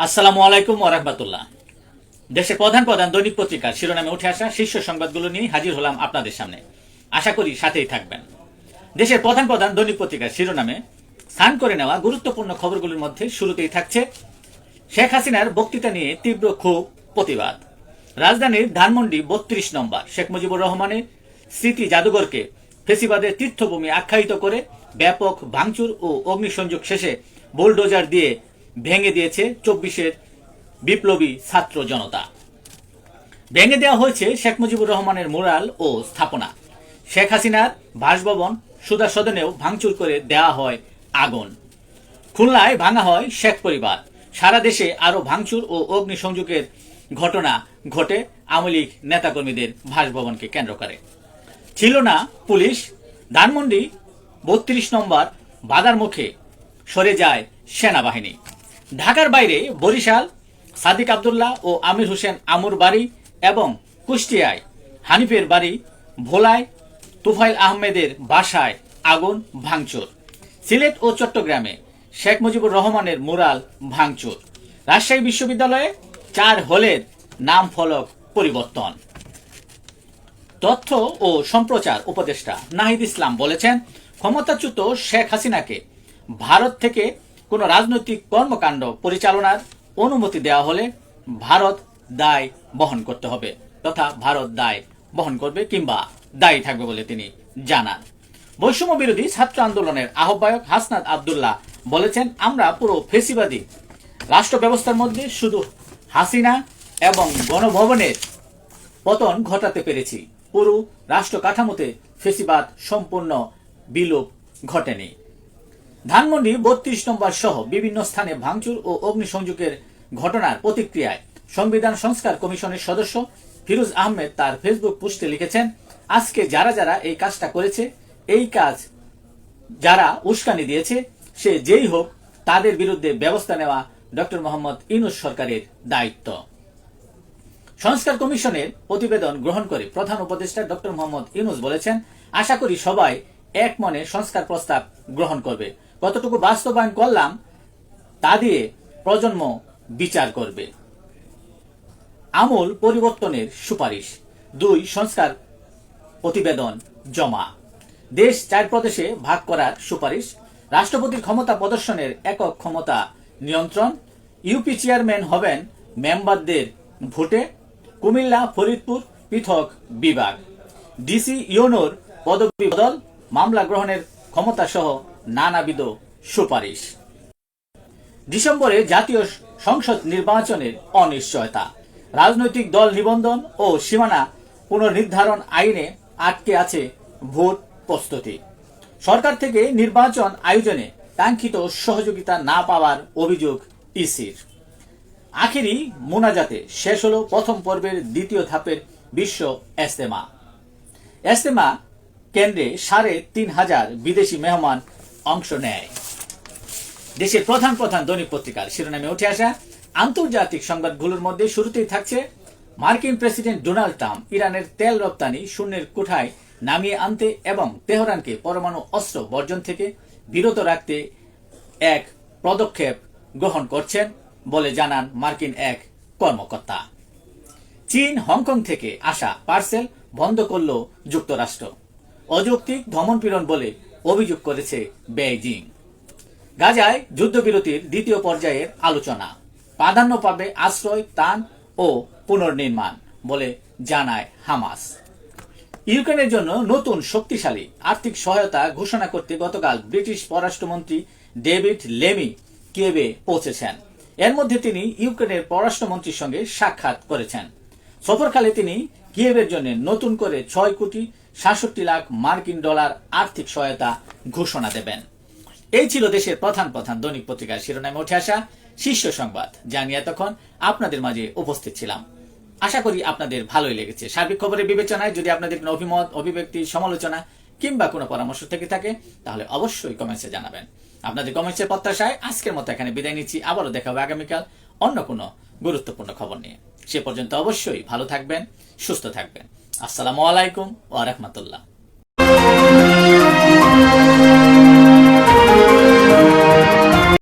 আসসালামু আলাইকুম ওরহমতুল্লাহ দেশের প্রধান প্রধান দৈনিক পত্রিকার শিরোনামে উঠে আসা শীর্ষ সংবাদগুলো নিয়ে হাজির হলাম আপনাদের সামনে। আশা করি সাথেই থাকবেন। দেশের প্রধান প্রধান দৈনিক পত্রিকার শিরোনামে স্থান করে নেওয়া গুরুত্বপূর্ণ খবরগুলোর মধ্যে শুরুতেই থাকছে শেখ হাসিনার বক্তৃতা নিয়ে তীব্র ক্ষোভ, প্রতিবাদ। রাজধানীর ধানমন্ডি বত্রিশ নম্বর, শেখ মুজিবুর রহমানের স্মৃতি জাদুঘরকে ফেসিবাদের তীর্থভূমি আখ্যায়িত করে ব্যাপক ভাঙচুর ও অগ্নিসংযোগ শেষে বোলডোজার দিয়ে ভেঙে দিয়েছে চব্বিশের বিপ্লবী ছাত্র জনতা। ভেঙে দেওয়া হয়েছে শেখ মুজিবুর রহমানের মুরাল ও স্থাপনা। শেখ হাসিনার বাসভবন সুদা সদনেও ভাঙচুর করে দেওয়া হয় আগুন। খুলনায় ভাঙা হয় শেখ পরিবার। সারা দেশে আরও ভাঙচুর ও অগ্নিসংযোগের ঘটনা ঘটে আওয়ামী লীগ নেতাকর্মীদের বাসভবনকে কেন্দ্র করে। ছিল না পুলিশ। ধানমন্ডি বত্রিশ নম্বর বাদার মুখে সরে যায় সেনাবাহিনী। ঢাকার বাইরে বরিশাল, সাদিক আবদুল্লাহ ও আমির হোসেন আমুর বাড়ি এবং কুষ্টিয়ায়, হানিফের বাড়ি ভোলায়, তুফাইল আহমেদের বাসায় আগুন ভাঙচুর। সিলেট ও চট্টগ্রামে শেখ মুজিবুর রহমানের মুরাল ভাঙচুর। রাজশাহী বিশ্ববিদ্যালয়ে চার হলের নাম ফলক পরিবর্তন। তথ্য ও সম্প্রচার উপদেষ্টা নাহিদ ইসলাম বলেছেন, ক্ষমতাচ্যুত শেখ হাসিনাকে ভারত থেকে কোনো রাজনৈতিক কর্মকাণ্ড পরিচালনার অনুমতি দেওয়া হলে ভারত দায় বহন করতে হবে তথা ভারত দায় বহন করবে কিংবা দায়ী থাকবে বলে তিনি জানান। বৈষম্য বিরোধী ছাত্র আন্দোলনের আহ্বায়ক হাসনাত আবদুল্লাহ বলেছেন, আমরা পুরো ফেসিবাদী রাষ্ট্র ব্যবস্থার মধ্যে শুধু হাসিনা এবং গণভবনের পতন ঘটাতে পেরেছি। পুরো রাষ্ট্র কাঠামোতে ফেসিবাদ সম্পূর্ণ বিলোপ ঘটেনি। ধানমন্ডি বত্রিশ নম্বর সহ বিভিন্ন স্থানে ভাঙচুর ও অগ্নিসংযোগের ঘটনার প্রতিক্রিয়ায় সংবিধান সংস্কার কমিশনের সদস্য ফিরোজ আহমেদ তার ফেসবুক পোস্টে লিখেছেন, আজকে যারা যারা এই কাজটা করেছে, এই কাজ যারা উস্কানি দিয়েছে, সে যেই হোক, তাদের বিরুদ্ধে ব্যবস্থা নেওয়া ডক্টর মোহাম্মদ ইনুস সরকারের দায়িত্ব। সংস্কার কমিশনের প্রতিবেদন গ্রহণ করে প্রধান উপদেষ্টা ডক্টর মোহাম্মদ ইনুস বলেছেন, আশা করি সবাই এক মনে সংস্কার প্রস্তাব গ্রহণ করবে। কতটুকু বাস্তবায়ন করলাম, তা দিয়ে প্রজন্ম বিচার করবে। আমূল পরিবর্তনের সুপারিশ। দুই, সংস্কার প্রতিবেদন জমা। দেশ চার প্রদেশে ভাগ করার সুপারিশ। রাষ্ট্রপতির ক্ষমতা প্রদর্শনের একক ক্ষমতা নিয়ন্ত্রণ। ইউপি চেয়ারম্যান হবেন মেম্বারদের ভোটে। কুমিল্লা, ফরিদপুর, পৃথক বিভাগ। ডিসি ইউনোর পদবি বদল। মামলা গ্রহণের ক্ষমতা সহ নানাবিধ সুপারিশ। ডিসেম্বরে জাতীয় সংসদ নির্বাচনের অনিশ্চয়তা। রাজনৈতিক দল নিবন্ধন ও সীমানা পুনর্নির্ধারণ আইনে আটকে আছে ভোট প্রস্তুতি। সরকার থেকে নির্বাচন আয়োজনে কাঙ্ক্ষিত সহযোগিতা না পাওয়ার অভিযোগ ইসির। আখেরি মোনাজাতে শেষ হলো প্রথম পর্বের দ্বিতীয় ধাপের বিশ্ব এস্তেমা। এস্তেমা কেন্দ্রে সাড়ে তিন হাজার বিদেশি মেহমান অংশ নেয়। দেশের প্রধান প্রধান দৈনিক পত্রিকার শিরোনামে উঠে আসা আন্তর্জাতিক সংবাদগুলোর মধ্যে শুরুতেই থাকছে, মার্কিন প্রেসিডেন্ট ডোনাল্ড ট্রাম্প ইরানের তেল রপ্তানি শূন্যের কোঠায় নামিয়ে আনতে এবং তেহরানকে পরমাণু অস্ত্র বর্জন থেকে বিরত রাখতে এক পদক্ষেপ গ্রহণ করছেন বলে জানান মার্কিন এক কর্মকর্তা। চীন হংকং থেকে আসা পার্সেল বন্ধ করল যুক্তরাষ্ট্র। অযৌক্তিক ধমনপীড়ন বলে অভিযোগ করেছে বেইজিং। গাজায় যুদ্ধবিরতির দ্বিতীয় পর্যায়ের আলোচনা। প্রাধান্য পাবে আশ্রয়, ত্রাণ ও পুনর্নির্মাণ বলে জানায় হামাস। ইউক্রেনের জন্য নতুন শক্তিশালী আর্থিক সহায়তা ঘোষণা করতে গতকাল ব্রিটিশ পররাষ্ট্রমন্ত্রী ডেভিড লেমি কিয়েভে পৌঁছেছেন। এর মধ্যে তিনি ইউক্রেনের পররাষ্ট্রমন্ত্রীর সঙ্গে সাক্ষাৎ করেছেন। সফরকালে তিনি কিয়েভের জন্য নতুন করে ছয় কোটি সাতষট্টি লাখ মার্কিন ডলার আর্থিক সহায়তা ঘোষণা দেবেন। এই ছিল দেশের প্রধান প্রধান দৈনিক পত্রিকার শিরোনামে উঠে আসা শীর্ষ সংবাদ, যা নিয়ে তখন আপনাদের মাঝে উপস্থিত ছিলাম। আশা করি আপনাদের ভালোই লেগেছে। সার্বিক খবরের বিবেচনায় যদি আপনাদের কোনো অভিমত, অভিব্যক্তি, সমালোচনা কিংবা কোনো পরামর্শ থেকে থাকে, তাহলে অবশ্যই কমেন্টসে জানাবেন। আপনাদের কমেন্টসের প্রত্যাশায় আজকের মতো এখানে বিদায় নিচ্ছি। আবারও দেখা হবে আগামীকাল অন্য কোনো গুরুত্বপূর্ণ খবর নিয়ে। সে পর্যন্ত অবশ্যই ভালো থাকবেন সুস্থ থাকবেন। আসসালামু আলাইকুম ওয়া রাহমাতুল্লাহ।